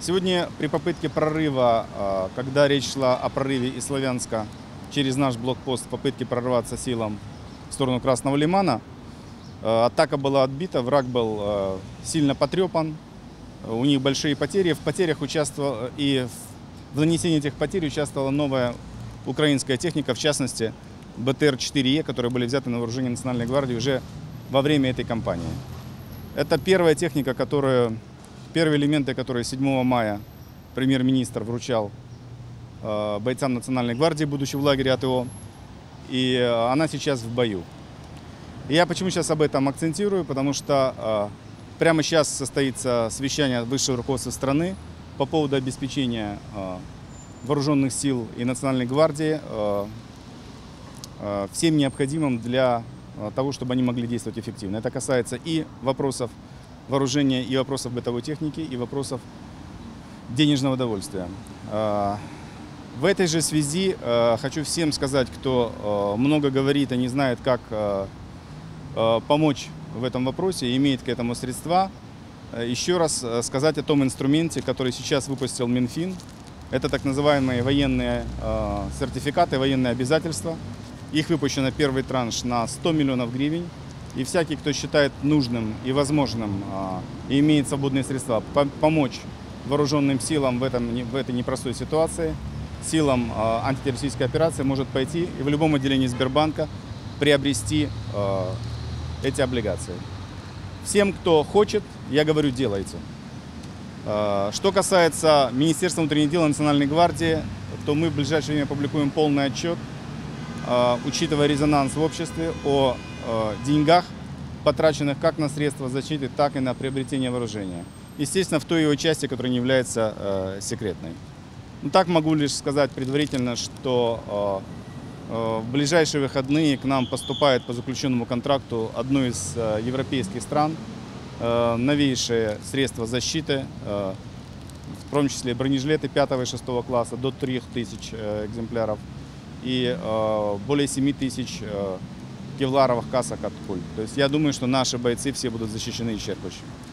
Сегодня при попытке прорыва, а, когда речь шла о прорыве из Славянска через наш блокпост, попытке прорваться силам в сторону Красного Лимана, а, атака была отбита, враг был а, сильно потрепан, у них большие потери. В потерях участвовал и в нанесении этих потерь участвовала новая украинская техника, в частности БТР-4Е, которые были взяты на вооружение Национальной гвардии уже во время этой кампании. Это первая техника, которую, первые элементы, которые 7 мая премьер-министр вручал э, бойцам Национальной гвардии, будучи в лагере АТО. И э, она сейчас в бою. Я почему сейчас об этом акцентирую? Потому что э, прямо сейчас состоится совещание высшего руководства страны по поводу обеспечения вооруженных сил и Национальной гвардии всем необходимым для того, чтобы они могли действовать эффективно. Это касается и вопросов вооружения, и вопросов бытовой техники, и вопросов денежного довольствия. Э, В этой же связи э, хочу всем сказать, кто э, много говорит и не знает, как помочь в этом вопросе, имеет к этому средства, еще раз сказать о том инструменте, который сейчас выпустил Минфин. Это так называемые военные сертификаты, военные обязательства. Их выпущено первый транш на 100 миллионов гривен. И всякий, кто считает нужным и возможным а, и имеет свободные средства по- помочь вооруженным силам в, этом, в этой непростой ситуации, силам а, антитеррористической операции, может пойти и в любом отделении Сбербанка приобрести а, эти облигации. Всем, кто хочет, я говорю, делайте. Что касается Министерства внутренних дел и Национальной гвардии, то мы в ближайшее время опубликуем полный отчет, учитывая резонанс в обществе, о деньгах, потраченных как на средства защиты, так и на приобретение вооружения. Естественно, в той его части, которая не является э, секретной. Ну, так могу лишь сказать предварительно, что э, э, в ближайшие выходные к нам поступает по заключенному контракту одной из э, европейских стран э, новейшие средства защиты, э, в том числе бронежилеты 5 и 6 класса до 3000 э, экземпляров и э, более 7 тысяч э, кевларовых касок от пуль. То есть я думаю, что наши бойцы все будут защищены исчерпывающе.